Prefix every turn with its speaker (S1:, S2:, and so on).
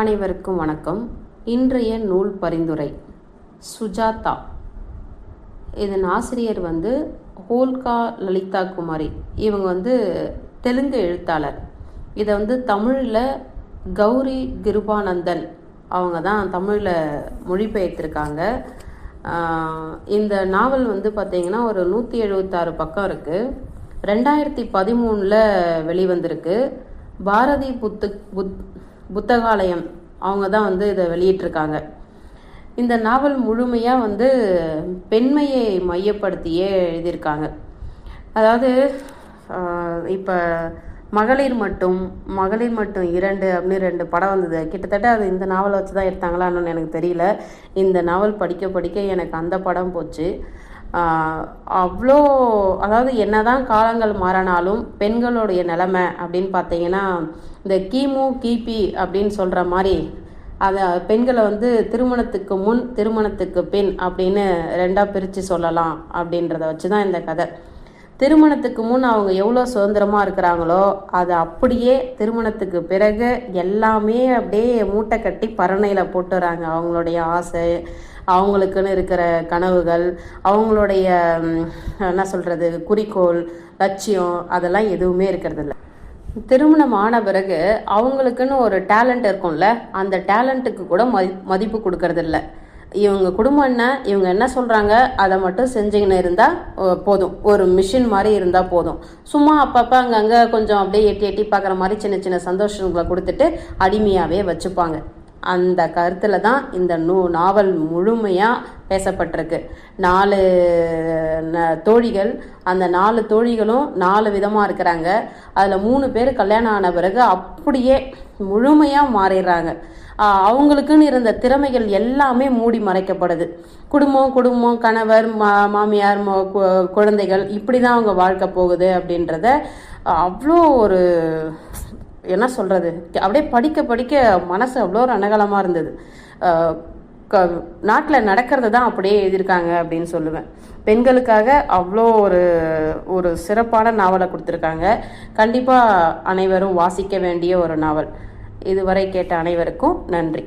S1: அனைவருக்கும் வணக்கம். இன்றைய நூல் பரிந்துரை சுஜாதா. இதன் ஆசிரியர் வந்து ஹோல்கா லலிதா குமாரி. இவங்க வந்து தெலுங்கு எழுத்தாளர். இதை வந்து தமிழில் கௌரி கிருபானந்தன் அவங்க தான் தமிழில் மொழிபெயர்த்திருக்காங்க. இந்த நாவல் வந்து பார்த்திங்கன்னா ஒரு நூற்றி எழுபத்தாறு பக்கம் இருக்குது ரெண்டாயிரத்தி பதிமூணில் வெளிவந்திருக்கு. பாரதி புத்து புத் புத்தகாலயம். அவங்க தான் வந்து இதை வெளியிட்டிருக்காங்க. இந்த நாவல் முழுமையாக வந்து பெண்மையை மையப்படுத்தியே எழுதியிருக்காங்க. அதாவது இப்போ மகளிர் மட்டும் மகளிர் மட்டும் இரண்டு அப்படின்னு ரெண்டு படம் வந்தது. கிட்டத்தட்ட அது இந்த நாவலை வச்சு தான் எடுத்தாங்களான்னு எனக்கு தெரியல. இந்த நாவல் படிக்க படிக்க எனக்கு அந்த படம் போச்சு. அவ்வளோ அதாவது என்னதான் காலங்கள் மாறினாலும் பெண்களுடைய நிலைமை அப்படின்னு பார்த்தீங்கன்னா இந்த கிமு கிபி அப்படின்னு சொல்கிற மாதிரி அதை பெண்களை வந்து திருமணத்துக்கு முன் திருமணத்துக்கு பின் அப்படின்னு ரெண்டாக பிரித்து சொல்லலாம் அப்படின்றத வச்சு தான் இந்த கதை. திருமணத்துக்கு முன் அவங்க எவ்வளோ சுதந்திரமாக இருக்கிறாங்களோ அது அப்படியே திருமணத்துக்கு பிறகு எல்லாமே அப்படியே மூட்டை கட்டி பரணையில் போட்டுறாங்க. அவங்களுடைய ஆசை அவங்களுக்குன்னு இருக்கிற கனவுகள் அவங்களுடைய என்ன சொல்கிறது குறிக்கோள் லட்சியம் அதெல்லாம் எதுவுமே இருக்கிறதில்ல. திருமணம் ஆன பிறகு அவங்களுக்குன்னு ஒரு டேலண்ட் இருக்கும்ல அந்த டேலண்ட்டுக்கு கூட மதி மதிப்பு கொடுக்கறதில்ல. இவங்க குடும்பம் என்ன இவங்க என்ன சொல்கிறாங்க அதை மட்டும் செஞ்சுக்கின்னு இருந்தால் போதும். ஒரு மிஷின் மாதிரி இருந்தால் போதும். சும்மா அப்பப்போ அங்கங்கே கொஞ்சம் அப்படியே எட்டி எட்டி பார்க்குற மாதிரி சின்ன சின்ன சந்தோஷங்களை கொடுத்துட்டு அடிமையாகவே வச்சுப்பாங்க. அந்த கருத்தில் தான் இந்த நூ நாவல் முழுமையாக பேசப்பட்டிருக்கு. நாலு ந- தோழிகள் அந்த நாலு தோழிகளும் நாலு விதமாக இருக்கிறாங்க. அதில் மூணு பேர் கல்யாணம் ஆன பிறகு அப்படியே முழுமையாக மாறிடுறாங்க. அவங்களுக்குன்னு இருந்த திறமைகள் எல்லாமே மூடி மறைக்கப்படுது. குடும்பம் குடும்பம் கணவர் மா மாமியார் கு- குழந்தைகள் இப்படி தான் அவங்க வாழ்க்கை போகுது அப்படின்றத அவ்வளோ ஒரு என்ன சொல்கிறது அப்படியே படிக்க படிக்க மனசு அவ்வளோ அனகலமாக இருந்தது. க நாட்டில் நடக்கிறது தான் அப்படியே எழுதியிருக்காங்க அப்படின்னு சொல்லுவேன். பெண்களுக்காக அவ்வளோ ஒரு ஒரு சிறப்பான நாவலை கொடுத்துருக்காங்க. கண்டிப்பாக அனைவரும் வாசிக்க வேண்டிய ஒரு நாவல். இதுவரை கேட்ட அனைவருக்கும் நன்றி.